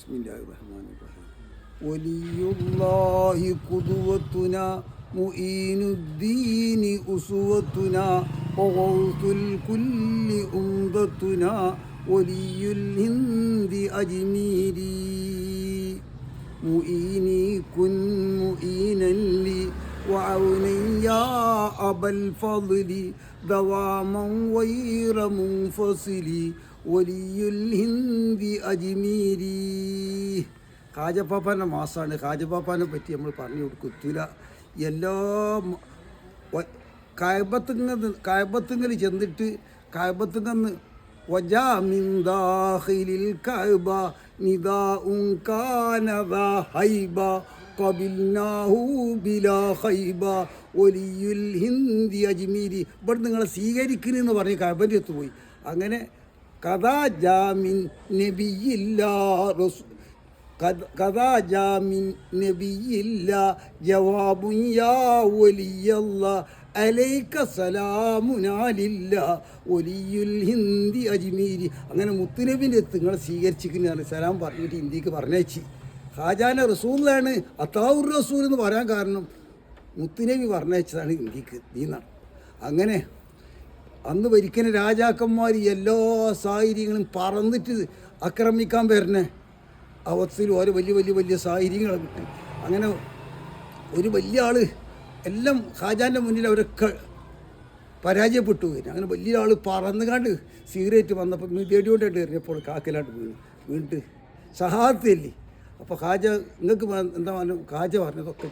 بسم الله الرحمن الرحيم. ولي الله قدوتنا مؤين الدين أسوتنا وغوث الكل أمضتنا ولي الهند أجميري مؤيني كن مؤينا لي وعوني يا أبا الفضل دواما غير منفصل ഒലിയുൽ ഹിന്ദി അജ്മീരി. ഹാജപ്പാപ്പാന്റെ മാസമാണ് ഹാജപ്പാപ്പാനെ പറ്റി നമ്മൾ പറഞ്ഞു കൊടുക്കത്തില്ല എല്ലാ കായബത്തിങ്ങ കായബത്തിങ്ങൽ ചെന്നിട്ട് കായബത്തിങ്ങന്ന് വജാമിന്ദാഹിലിൽ കായബ നിദാ ഉം കാനദ ഹൈബ കബിൽനാഹു ബിലാ ഹൈബ ഒലിയുൽ ഹിന്ദി അജ്മീരി. ഇവിടെ നിങ്ങളെ സ്വീകരിക്കുന്നു എന്ന് പറഞ്ഞ് കാബന്റെ പോയി. അങ്ങനെ കഥാ ജാമിൻ നബിയില്ല റസൂ കഥാ ജാമിൻ നബിയില്ല ജവാബും യാ വലിയല്ല അലൈക സലാമുനാലില്ല ഒലിയുൽ ഹിന്ദി അജ്മീരി. അങ്ങനെ മുത്തുനബിന്റെ അടുത്ത് നിങ്ങളെ സ്വീകരിച്ചിരിക്കുന്നതാണ് സലാം പറഞ്ഞിട്ട് ഇന്ത്യയ്ക്ക് പറഞ്ഞേച്ചി ഹാജാന റസൂലാണ് അത്താവുർ റസൂൽ എന്ന് പറയാൻ കാരണം മുത്തുനബി പറഞ്ഞയച്ചതാണ് ഇന്ത്യയ്ക്ക് നീന്നാണ് അങ്ങനെ അന്ന് ഭരിക്കുന്ന രാജാക്കന്മാർ എല്ലാ സാഹചര്യങ്ങളും പറന്നിട്ട് ആക്രമിക്കാൻ വരണേ അവസ്ഥയിൽ ഓരോ വലിയ വലിയ വലിയ സാഹചര്യങ്ങളെ കിട്ടി അങ്ങനെ ഒരു വലിയ ആൾ എല്ലാം ഷാജാന്റെ മുന്നിൽ അവരൊക്കെ പരാജയപ്പെട്ടു അങ്ങനെ വലിയ ആൾ പറന്നുകാണ്ട് സിഗരറ്റ് വന്നപ്പോൾ തേടിയോണ്ടായിട്ട് എറിഞ്ഞപ്പോൾ കാക്കലാണ്ട് വീണു. വീണിട്ട് സഹായത്തില്ലേ അപ്പോൾ ഹാജ നിങ്ങൾക്ക് എന്താ പറഞ്ഞു ഹാജ പറഞ്ഞതൊക്കെ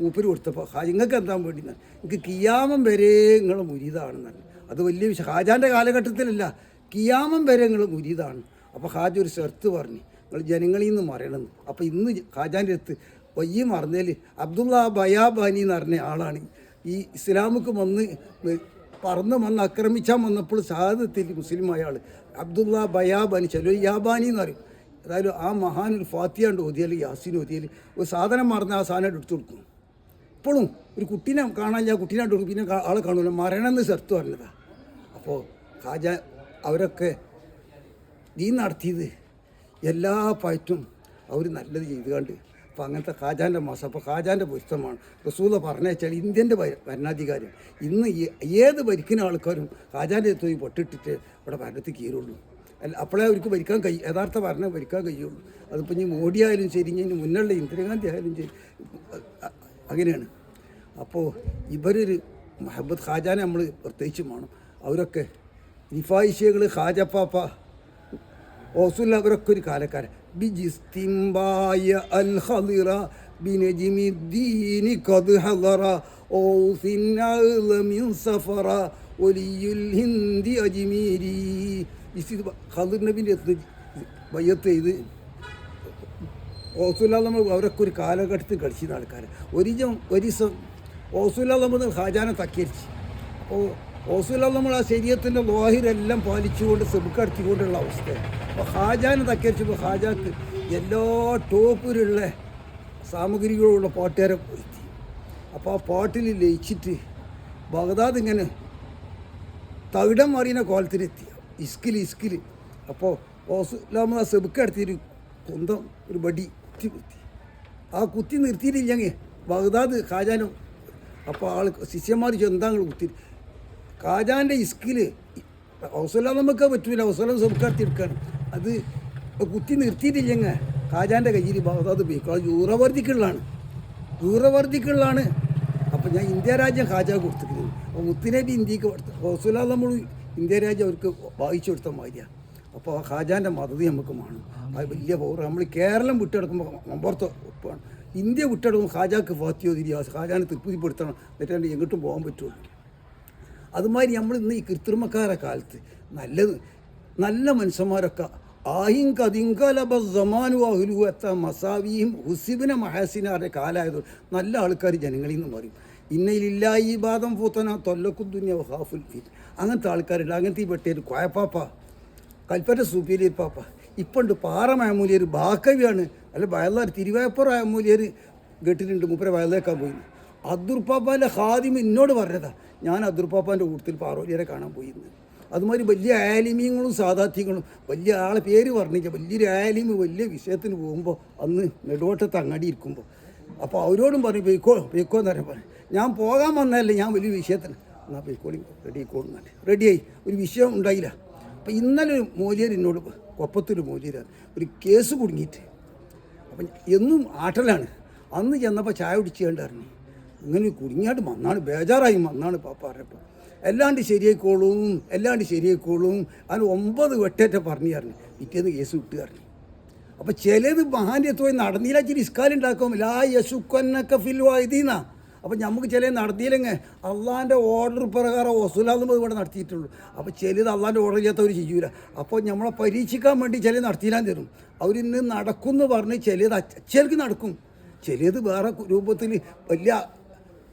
മൂപ്പര് കൊടുത്തപ്പോൾ ഹാജ നിങ്ങൾക്ക് എന്താ വേണ്ടി നിങ്ങൾക്ക് കിയാമം വരെ നിങ്ങൾ മുരീതാണെന്നാണ് അത് വലിയ വിഷയം ഹാജാന്റെ കാലഘട്ടത്തിലല്ല കിയാമം വരെ നിങ്ങൾ മുരീതാണ്. അപ്പോൾ ഹാജ് ഒരു സെർത്ത് പറഞ്ഞു നിങ്ങൾ ജനങ്ങളിൽ നിന്ന് മറയണം. അപ്പോൾ ഇന്ന് ഹാജാന്റെ അടുത്ത് വയ്യ മറന്നേൽ അബ്ദുള്ള ബയാബാനി എന്ന് പറഞ്ഞ ആളാണ്. ഈ ഇസ്ലാമുക്ക് വന്ന് പറന്ന് വന്ന് ആക്രമിച്ചാൽ വന്നപ്പോൾ സാധത്തിൽ മുസ്ലിമായ ആൾ അബ്ദുള്ള ബയാബാനി ചെലോ യാബാനി എന്ന് പറയും. ഏതായാലും ആ മഹാൻ ഒരു ഫാത്തിയാണ്ട് ഓതിയാൽ യാസിൻ ഓതിയാൽ ഒരു സാധനം മറന്ന് ആ സാധനം എടുത്തു കൊടുക്കും. ഇപ്പോഴും ഒരു കുട്ടീനെ കാണാൻ ഞാൻ കുട്ടീനെ പിന്നെ ആളെ കാണൂല. മരണമെന്ന് ചെറുത്ത് പറഞ്ഞതാ. അപ്പോൾ കാജ അവരൊക്കെ നീ നടത്തിയത് എല്ലാ പയറ്റും അവർ നല്ലത് ചെയ്ത് കണ്ട് അപ്പോൾ അങ്ങനത്തെ ഖാജാന്റെ മാസം. അപ്പോൾ ഖാജാന്റെ പുസ്തകമാണ്. റസൂല പറഞ്ഞാൽ ഇന്ത്യന്റെ ഭരണാധികാരി ഇന്ന് ഏത് ഭരിക്കുന്ന ആൾക്കാരും ഖാജാന്റെ പോയി പൊട്ടിട്ടിട്ട് ഇവിടെ ഭരണത്തിൽ കീറുള്ളൂ അല്ല അപ്പോഴേ അവർക്ക് ഭരിക്കാൻ കഴിയും യഥാർത്ഥ ഭരണം ഭരിക്കാൻ കഴിയുള്ളൂ. അതിപ്പോൾ ഇനി മോഡി ആയാലും ശരി ഇനി മുന്നുള്ള ഇന്ദിരാഗാന്ധി ആയാലും ശരി അങ്ങനെയാണ്. അപ്പോൾ ഇവരൊരു മഹബത്ത് ഖാജാനെ നമ്മൾ പ്രത്യേകിച്ചും വേണം. അവരൊക്കെ നിഫായിഷികൾ ഹാജപ്പാപ്പ ഓസുല്ല അവരൊക്കെ ഒരു കാലക്കാരൻ. ബിജിസ്തിംബായ അൽ ഹദറ അവരൊക്കെ ഒരു കാലഘട്ടത്തിൽ കളിച്ചിരുന്ന ആൾക്കാർ ഒരു ഒരു ദിവസം ഓസുല്ല നമ്മൾ ഖാജാനെ തക്കരിച്ച് അപ്പോൾ ഓസുല്ല നമ്മൾ ആ ശരീരത്തിന്റെ ലോഹിരെല്ലാം പാലിച്ചുകൊണ്ട് സെബുക്കടത്തിക്കൊണ്ടുള്ള അവസ്ഥ. അപ്പോൾ ഹാജാനെ തക്കരിച്ചപ്പോൾ ഹാജാക്ക് എല്ലാ ടോപ്പിലുള്ള സാമഗ്രികളുള്ള പാട്ടുകാരെ എത്തി അപ്പോൾ ആ പാട്ടിൽ ലയിച്ചിട്ട് ബഗ്ദാദ് ഇങ്ങനെ തകിടം മറിയുന്ന കോലത്തിലെത്തി. ഇസ്കിൽ ഇസ്കിൽ. അപ്പോൾ ഓസുലാമ സെബുക്കടത്തിയൊരു കുന്തം ഒരു വടി കുത്തി കുത്തി ആ കുത്തി നിർത്തിയിട്ടില്ലെങ്കിൽ ബഗ്ദാദ് ഖാജാനും അപ്പോൾ ആൾ ശിഷ്യന്മാർ ചെന്താങ്ങൾ കുത്തി. ഖാജാന്റെ ഇസ്കിൽ ഔസല നമുക്ക് പറ്റൂല. ഔസലം സംസ്കാരത്തിൽ എടുക്കാൻ അത് കുത്തി നിർത്തിയിട്ടില്ലെങ്കിൽ കാജാന്റെ കയ്യിൽ ബാഗ്ദാദ് പോയിക്കും. അത് യൂറവർദ്ധിക്കുള്ളതാണ് അപ്പം ഞാൻ ഇന്ത്യ രാജ്യം ഹാജ കൊടുത്തിരിക്കുന്നത്. അപ്പോൾ മുത്തിനേബി ഇന്ത്യയ്ക്ക് കൊടുത്തു ഹോസുല നമ്മൾ ഇന്ത്യ രാജ്യം അവർക്ക് വായിച്ചു കൊടുത്ത മാതിരിയാണ് അപ്പോൾ ആ ഖാജാന്റെ മതതി നമുക്ക് വേണം. അത് വലിയ പൗർ നമ്മൾ കേരളം വിട്ടെടുക്കുമ്പോൾ മമ്പർത്ത് ഒപ്പാണ് ഇന്ത്യ വിട്ടെടുക്കുമ്പോൾ ഖാജാക്ക് ഫാത്തിയോ തിരിയാസ് ഖാജാനെ തൃപ്തിപ്പെടുത്തണം. എന്നിട്ട് എങ്ങോട്ടും പോകാൻ പറ്റുള്ളൂ. അതുമാതിരി നമ്മൾ ഇന്ന് ഈ കൃത്രിമക്കാരെ കാലത്ത് നല്ലത് നല്ല മനുഷ്യന്മാരൊക്കെ ആഹിം കതിങ്കലബമാനു അഹുലു എത്ത മസാവിയും ഹുസിബിനെ മഹാസിനാരുടെ കാലമായത് നല്ല ആൾക്കാർ ജനങ്ങളിൽ നിന്ന് പറയും ഇന്നയിലില്ല ഈ ബാദം പൂത്തന തൊല്ലക്കുദ്ദുന്യ ഹാഫുൽ ഫീൻ. അങ്ങനത്തെ ആൾക്കാരുണ്ട്. അങ്ങനത്തെ ഈ പെട്ടിയൊരു കോയപ്പാപ്പ കൽപ്പറ്റ സൂപ്പീരിയർ പാപ്പ. ഇപ്പണ്ട് പാറ മാമൂലിയർ ബാക്കവിയാണ്. അല്ല വയലാർ തിരുവായപ്പുറ മാമൂലിയർ കേട്ടിട്ടുണ്ട് മൂപ്പരെ വയലേക്കാൻ പോയി അബ്ദുർപ്പാപ്പാന്റെ ഹാദിം എന്നോട് പറഞ്ഞതാ. ഞാൻ അബ്ദുർപ്പാപ്പാന്റെ കൂട്ടത്തിൽ പാറോലിയരെ കാണാൻ പോയിന്ന് അതുമാതിരി വലിയ ആലിമ്യങ്ങളും സാധാത്യങ്ങളും വലിയ ആളെ പേര് പറഞ്ഞില്ല. വലിയൊരു ആലിമ് വലിയ വിഷയത്തിന് പോകുമ്പോൾ അന്ന് നെടുവട്ടത്ത് അങ്ങാടി ഇരിക്കുമ്പോൾ അപ്പോൾ അവരോടും പറഞ്ഞു പെയ്ക്കോ പെയ്ക്കോ എന്ന് പറഞ്ഞു. ഞാൻ പോകാൻ വന്നതല്ലേ ഞാൻ വലിയ വിഷയത്തിന്. എന്നാൽ പെയ്ക്കോളി റെഡി ആയിക്കോളും തന്നെ റെഡിയായി ഒരു വിഷയം ഉണ്ടായില്ല. അപ്പോൾ ഇന്നലെ ഒരു മൂല്യർ എന്നോട് കൊപ്പത്തൊരു മൂല്യരാണ് ഒരു കേസ് കുടുങ്ങിയിട്ട്. അപ്പം എന്നും ആട്ടലാണ്. അന്ന് ചെന്നപ്പോൾ ചായ കുടിച്ചു കണ്ടായിരുന്നു. ഇങ്ങനെ കുടുങ്ങിയാട്ട് വന്നാണ് ബേജാറായി വന്നാണ് പാപ്പ പറഞ്ഞപ്പോൾ എല്ലാണ്ട് ശരിയായിക്കോളും എല്ലാണ്ട് ശരിയായിക്കോളും. അതിന് ഒമ്പത് വെട്ടേറ്റ പറഞ്ഞു പറഞ്ഞു. പിറ്റേന്ന് കേസ് വിട്ട് പറഞ്ഞു. അപ്പം ചിലത് മഹാന്യത്തോയി നടന്നില്ല ഇച്ചിരി ഇസ്കാലുണ്ടാക്കും ലാ യശുക്കൊന്നൊക്കെ ഫിൽ വായതീന്നാ അപ്പം നമുക്ക് ചില നടത്തിയില്ലെങ്കിൽ അള്ളാന്റെ ഓർഡർ പ്രകാരം വസൂലാകുമ്പോൾ ഇവിടെ നടത്തിയിട്ടുള്ളൂ. അപ്പോൾ ചിലത് അള്ളാന്റെ ഓർഡർ ചെയ്യാത്തവർ ചെയ്യൂല. അപ്പോൾ നമ്മളെ പരീക്ഷിക്കാൻ വേണ്ടി ചില നടത്തിയില്ലാൻ തരും. അവരിന്ന് നടക്കുമെന്ന് പറഞ്ഞ് ചിലത് അച്ചലേക്ക് നടക്കും. ചിലത് വേറെ രൂപത്തിൽ വലിയ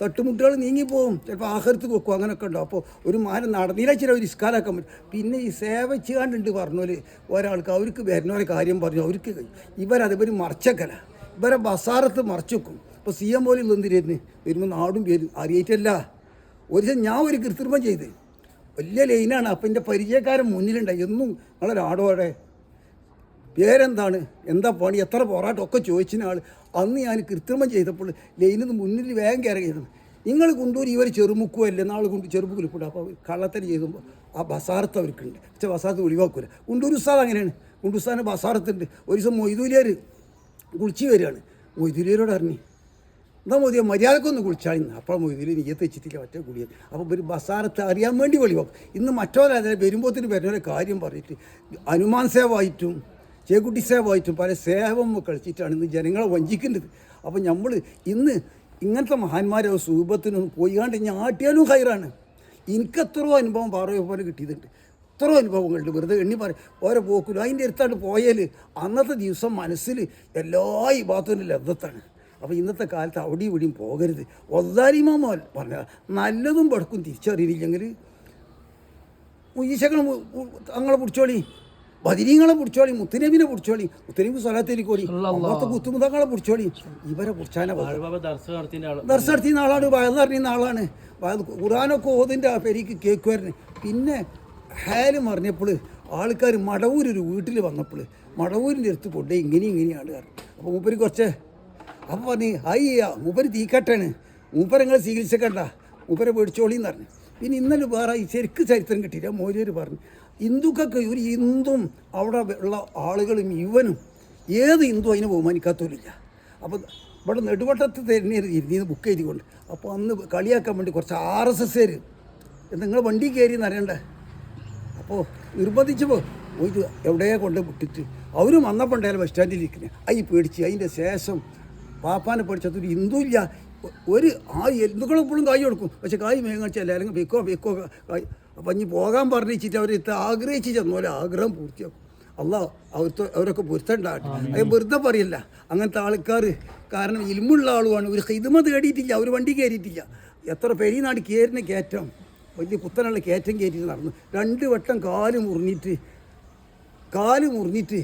തട്ടുമുട്ടുകൾ നീങ്ങിപ്പോവും. ചിലപ്പോൾ ആഹൃത്ത് വെക്കും അങ്ങനെയൊക്കെ ഉണ്ടാവും. അപ്പോൾ ഒരു മാനം നടന്നില്ല ചില ഒരു ഇസ്കാലാക്കാൻ പറ്റും പിന്നെ ഈ സേവ ചെയ്യാണ്ടുണ്ട് പറഞ്ഞോൽ ഒരാൾക്ക്. അവർക്ക് വരുന്നവരെ കാര്യം പറഞ്ഞു. അവർക്ക് ഇവരത് ഇവർ മറച്ചക്കല. ഇവരെ ബസാറത്ത് മറച്ചുവെക്കും ഇപ്പോൾ സി എം പോലും എന്തിരുന്ന് വരുമ്പോൾ നാടും പേരും അറിയിട്ടല്ല ഒരു ഞാൻ ഒരു കൃത്രിമം ചെയ്ത്. വലിയ ലൈനാണ്. അപ്പം എന്റെ പരിചയക്കാരൻ മുന്നിലുണ്ടായി. എന്നും നിങ്ങളൊരാടോടെ പേരെന്താണ്? എന്താ പണി? എത്ര പോറാട്ടം ഒക്കെ ചോദിച്ചിന ആൾ അന്ന് ഞാൻ കൃത്രിമം ചെയ്തപ്പോൾ ലൈനിൽ നിന്ന് മുന്നിൽ വേഗം കയറിയത് നിങ്ങൾ കൊണ്ടുപോയി ഇവർ ചെറുമുക്കുമല്ലേ നാളെ കൊണ്ട് ചെറുമുക്കിൽ കൂടെ അപ്പോൾ കള്ളത്തരി ചെയ്തുമ്പോൾ ആ ബസാറത്ത് അവർക്കുണ്ട്. പക്ഷേ ബസാറത്ത് ഒഴിവാക്കൂല. കുണ്ടൂർ ഉസ്താദ് അങ്ങനെയാണ്. കുണ്ടൂർ ഉസ്താദിന് ബസാറത്തുണ്ട്. ഒരു ദിവസം മൊയ്തൂലിയർ കുളിച്ച് വരികയാണ്. മൊയ്തൂലിയരോട് അറിഞ്ഞു എന്താ മോദിയ മര്യാദക്കൊന്ന് കുളിച്ചാളിന്ന് അപ്പോൾ മൊയ്തൂലി നീയത്ത് വെച്ചിട്ടില്ല. മറ്റേ കുടിയത് അപ്പോൾ ഒരു ബസാറത്ത് അറിയാൻ വേണ്ടി വെളിവാക്കും. ഇന്ന് മറ്റോരതെ വരുമ്പോഴത്തേന് വരുന്നവരെ കാര്യം പറഞ്ഞിട്ട് അനുമാൻ സേവായിട്ടും ചേക്കുട്ടി സേവായിട്ടും പല സേവം കളിച്ചിട്ടാണ് ഇന്ന് ജനങ്ങളെ വഞ്ചിക്കുന്നത്. അപ്പോൾ നമ്മൾ ഇന്ന് ഇങ്ങനത്തെ മഹാന്മാരെ സൂപത്തിനൊന്നും പോയിക്കാണ്ട് ഞാട്ടിയാലും ഹൈറാണ്. എനിക്ക് എത്രയോ അനുഭവം പാറയോ പോലെ കിട്ടിയിട്ടുണ്ട്. എത്രയോ അനുഭവങ്ങളുണ്ട്. വെറുതെ എണ്ണി പറയും ഓരോ പോക്കിലും അതിന്റെ അടുത്താണ്ട് പോയാൽ അന്നത്തെ ദിവസം മനസ്സിൽ എല്ലാ ഈ ഭാഗത്തും ലബ്ധത്താണ്. അപ്പോൾ ഇന്നത്തെ കാലത്ത് അവിടെയും ഇവിടെയും പോകരുത്. ഒന്നാരിമാമോ പറഞ്ഞ നല്ലതും പടക്കും തിരിച്ചറിയില്ലെങ്കിൽ ഈശകളും തങ്ങളെ പിടിച്ചോളി. ബദിരീങ്ങളെ പിടിച്ചോളി മുത്തനബിനെ പിടിച്ചോളി മുത്തനബി സ്വലാത്തേരിക്കോളി അള്ളാഹത്തെ കുത്തുമുതങ്ങളെ പിടിച്ചോളി. ഇവരെ പിടിച്ചാനെ ദർശനം നടത്തിയ ആളാണ് വയന്ന് അറിയുന്ന ആളാണ്. ഖുറാനൊക്കെ ഓതിന്റെ ആ പെരിക്ക് കേൾക്കുമായിരുന്നു. പിന്നെ ഹാൽ മറിഞ്ഞപ്പോൾ ആൾക്കാർ മടവൂർ ഒരു വീട്ടിൽ വന്നപ്പോൾ മടവൂരിന്റെ അടുത്ത് കൊണ്ടേ ഇങ്ങനെ ഇങ്ങനെയാണ് കാരണം അപ്പോൾ മൂപ്പര് കുറച്ച് അപ്പോൾ പറഞ്ഞു അയ്യ മൂപ്പര് തീക്കട്ടാണ്. മൂപ്പരങ്ങൾ ചികിത്സക്കണ്ട മൂപ്പരെ പേടിച്ചോളിന്ന് പറഞ്ഞു. പിന്നെ ഇന്നലെ വേറെ ഈ ശരിക്ക് ചരിത്രം കിട്ടിയില്ല. മോര്യർ പറഞ്ഞു ഹിന്ദുക്കൾക്ക് ഒരു ഹിന്ദും അവിടെ ഉള്ള ആളുകളും ഇവനും ഏത് ഹിന്ദു അതിനെ ബഹുമാനിക്കാത്തവരില്ല. അപ്പോൾ ഇവിടെ നെടുവട്ടത്ത് തന്നെ ഇരുന്ന് ബുക്ക് ചെയ്തുകൊണ്ട് അപ്പോൾ അന്ന് കളിയാക്കാൻ വേണ്ടി കുറച്ച് ആർ എസ് എസ് നിങ്ങൾ വണ്ടി കയറി എന്നറിയണ്ടേ അപ്പോൾ നിർബന്ധിച്ചപ്പോൾ ഒരു എവിടെയാ കൊണ്ട് വിട്ടിട്ട്. അവരും വന്നപ്പോൾ ഉണ്ടായാലും ബസ് സ്റ്റാൻഡിൽ ഇരിക്കുന്നത് അതിൽ പേടിച്ച്. അതിന്റെ ശേഷം പാപ്പാനെ പേടിച്ചത് ഒരു ഹിന്ദു ഇല്ല ഒരു ആ ഹിന്ദുക്കൾ എപ്പോഴും കായ് കൊടുക്കും. പക്ഷെ കായ് മേങ്ങ വെച്ചാൽ അല്ലെങ്കിൽ വെക്കോ വെക്കോ കായ്. അപ്പം ഇനി പോകാൻ പറഞ്ഞിട്ട് അവർ ഇത്ര ആഗ്രഹിച്ച് ഒരു ആഗ്രഹം പൂർത്തിയാക്കും. അല്ല അവർക്ക് അവരൊക്കെ പൊരുത്തണ്ടാകട്ടെ അത് വെറുതെ പറയില്ല. അങ്ങനത്തെ ആൾക്കാർ കാരണം ഇൽമുള്ള ആളുമാണ്. ഒരു ഹിതമ തേടിയിട്ടില്ല അവർ വണ്ടി കയറിയിട്ടില്ല എത്ര പെരിനാട് കയറിന് കയറ്റം. വലിയ കുത്തനുള്ള കയറ്റം കയറ്റിയിട്ട് നടന്നു. രണ്ട് വട്ടം കാൽ മുറിഞ്ഞിട്ട് കാൽ മുറിഞ്ഞിട്ട്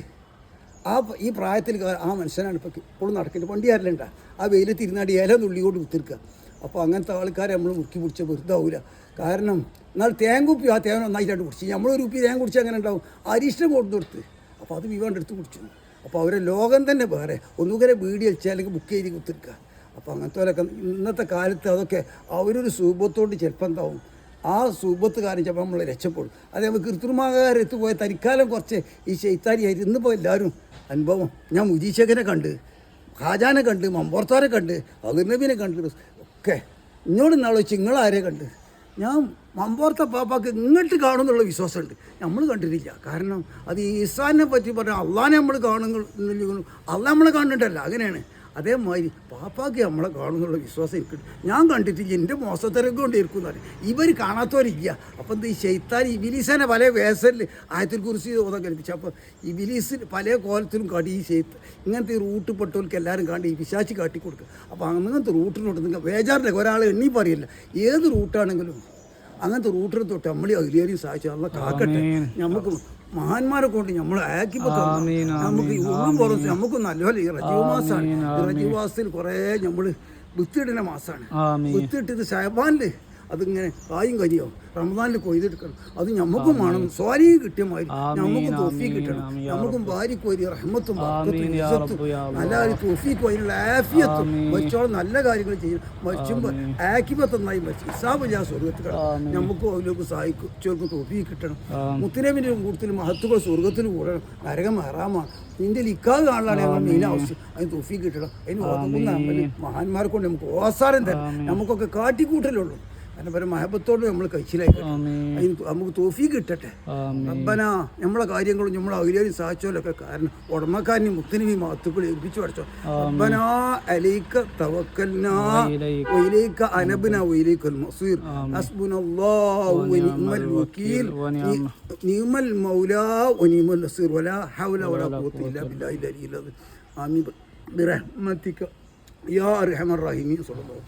ആ ഈ പ്രായത്തിൽ ആ മനുഷ്യനാണ് ഇപ്പോൾ ഇപ്പോഴും നടക്കുന്നത് വണ്ടി ആരില്ലണ്ട ആ വെയിൽ തിരുനാടി ഇല നുള്ളിയോട് കുത്തിരിക്കുക അപ്പോൾ അങ്ങനത്തെ ആൾക്കാരെ നമ്മൾ മുറുക്കി പിടിച്ച വെറുതെ ആവില്ല കാരണം എന്നാൽ തേങ്കുപ്പി കുപ്പി ആ തേങ്ങ നന്നായിട്ടാണ് കുടിച്ച്. നമ്മളൊരു ഉപ്പി തേങ്ങ കുടിച്ചാൽ അങ്ങനെ ഉണ്ടാവും? അരിഷ്ടം കൊടുത്തു കൊടുത്ത്. അപ്പോൾ അത് വിവാണ്ട് എടുത്ത് കുടിച്ചു. അപ്പോൾ അവരെ ലോകം തന്നെ വേറെ. ഒന്നുകൂടെ വീട് വെച്ചാൽ അല്ലെങ്കിൽ ബുക്ക് ചെയ്ത് കുത്തിരിക്കുക അപ്പോൾ അങ്ങനത്തെ ഇന്നത്തെ കാലത്ത് അതൊക്കെ അവരൊരു സുഖത്തോട് ചിലപ്പോൾ എന്താവും? ആ സൂപത്ത് കാണിച്ചപ്പോൾ നമ്മൾ രക്ഷപ്പെടും. അതേപോലെ കൃത്രിമാകാരത്ത് പോയ തനിക്കാലം കുറച്ച് ഈ ശൈത്താരിയായിട്ട് ഇന്നിപ്പോൾ എല്ലാവരും അനുഭവം. ഞാൻ മുജീശകനെ കണ്ട് ഖാജാനെ കണ്ട് മമ്പോർത്താരെ കണ്ട് അഗുർനബീനെ കണ്ട് ഒക്കെ ഇങ്ങോട്ട് നാളെ ചിങ്ങളാരെ കണ്ട്? ഞാൻ മമ്പോർത്ത പാപ്പാക്ക് ഇങ്ങോട്ട് കാണുമെന്നുള്ള വിശ്വാസമുണ്ട്. നമ്മൾ കണ്ടിട്ടില്ല. കാരണം അത് ഈസാനെ പറ്റി പറഞ്ഞാൽ അള്ളാനെ നമ്മൾ കാണുന്നു അള്ള നമ്മളെ കാണുന്നുണ്ടല്ല. അങ്ങനെയാണ്. അതേമാതിരി പാപ്പാക്ക് നമ്മളെ കാണുന്നുള്ള വിശ്വാസം എനിക്കുണ്ട്. ഞാൻ കണ്ടിട്ടില്ല എന്റെ മോശത്തരം കൊണ്ട് ഇരിക്കുന്നതാണ് ഇവർ കാണാത്തവരില്ല. അപ്പം എന്താ ഈ ശൈത്താൻ ഇബിലീസനെ പല വേസലിൽ ആയത്തിൽ കുറിച്ച് ഓതാൻ കൽപ്പിച്ചു. അപ്പോൾ ഇബിലീസിൽ പല കോലത്തിലും കാട്ടി ഈ ശൈത്ത ഇങ്ങനത്തെ ഈ റൂട്ട് പെട്ടവർക്ക് എല്ലാവരും കാട്ടി ഈ പിശാച്ചി കാട്ടി കൊടുക്കുക അപ്പോൾ അങ്ങനത്തെ റൂട്ടിനോട്ട് നിങ്ങൾ വേജാറിന്റെ ഒരാൾ എണ്ണി പറയില്ല. ഏത് റൂട്ടാണെങ്കിലും അങ്ങനത്തെ റൂട്ടിനെ തൊട്ട് നമ്മളെ അഖിലേറിയും സഹായിച്ചു അല്ല കാക്കട്ടെ. നമുക്ക് മഹാന്മാരെ കൊണ്ട് നമ്മൾ ആക്കിപ്പോ നമുക്ക് ഒന്നും പുറത്ത് നമുക്ക് നല്ലപോലെ ഈ റജീവ് മാസമാണ് നമ്മൾ റജീവ് മാസത്തിൽ കുറേ നമ്മൾ വിത്തിടുന്ന മാസമാണ് വിത്തിട്ടത് ഷഹബാനിൽ അതിങ്ങനെ കായും കരിയോ റമദാനിൽ കൊയ്തെടുക്കണം. അത് ഞമ്മക്കും വേണം. സ്വാലി കിട്ടിയ മാതിരി ഞമ്മക്കും തോഫി കിട്ടണം. ഞമ്മക്കും ഭാര്യയ്ക്ക് ഒരു റഹ്മത്തും നല്ല ഒരു തോഫിക്കും അതിനുള്ള ആഫിയത്തും മരിച്ചോളം നല്ല കാര്യങ്ങൾ ചെയ്യണം മരിച്ചുമ്പോൾ ആക്കിമത്തൊന്നായി മരിച്ചു ഇസാബ് ഞാൻ സ്വർഗത്തിൽ നമുക്കും അതിലേക്ക് സഹായിക്കും ചോർക്കും തോഫി കിട്ടണം. മുത്തനബിന്റെ കൂടുതൽ മഹത്വങ്ങൾ സ്വർഗത്തിൽ കൂടണം. നരകം ഹറാമാണ്. നിന്റെ ലിക്കാവ് കാണലാണ് ഞങ്ങൾ മെയിൻ ആവശ്യം അതിന് തോഫി കിട്ടണം. അതിന് ഓതുന്ന മഹാന്മാരെ കൊണ്ട് നമുക്ക് ഓസാരം തരാം. നമുക്കൊക്കെ കാട്ടിക്കൂട്ടലുള്ളൂ. കാരണം പല മഹബത്തോട് നമ്മൾ കഴിച്ചിലായി ആമീൻ അതിന് നമുക്ക് തോഫി കിട്ടട്ടെ ആമീൻ റബ്ബന നമ്മളെ കാര്യങ്ങളും നമ്മളെ ഔലിയാരും സഹായിച്ചോലൊക്കെ കാരണം ഉടമക്കാരനെയും മുത്തനെയും മാത്തുക്കളെ ഏൽപ്പിച്ചു പഠിച്ചോ റബ്ബന അലൈക്ക തവക്കൽനാ വഇലൈക وإليك أنبنا وإليك المصير حسبنا الله ونعم الوكيل ونعم نعم المولى ونعم النصير ولا حول ولا قوة إلا بالله العلي العظيم آمين برحمتك يا أرحم الراحمين صلى الله عليه وسلم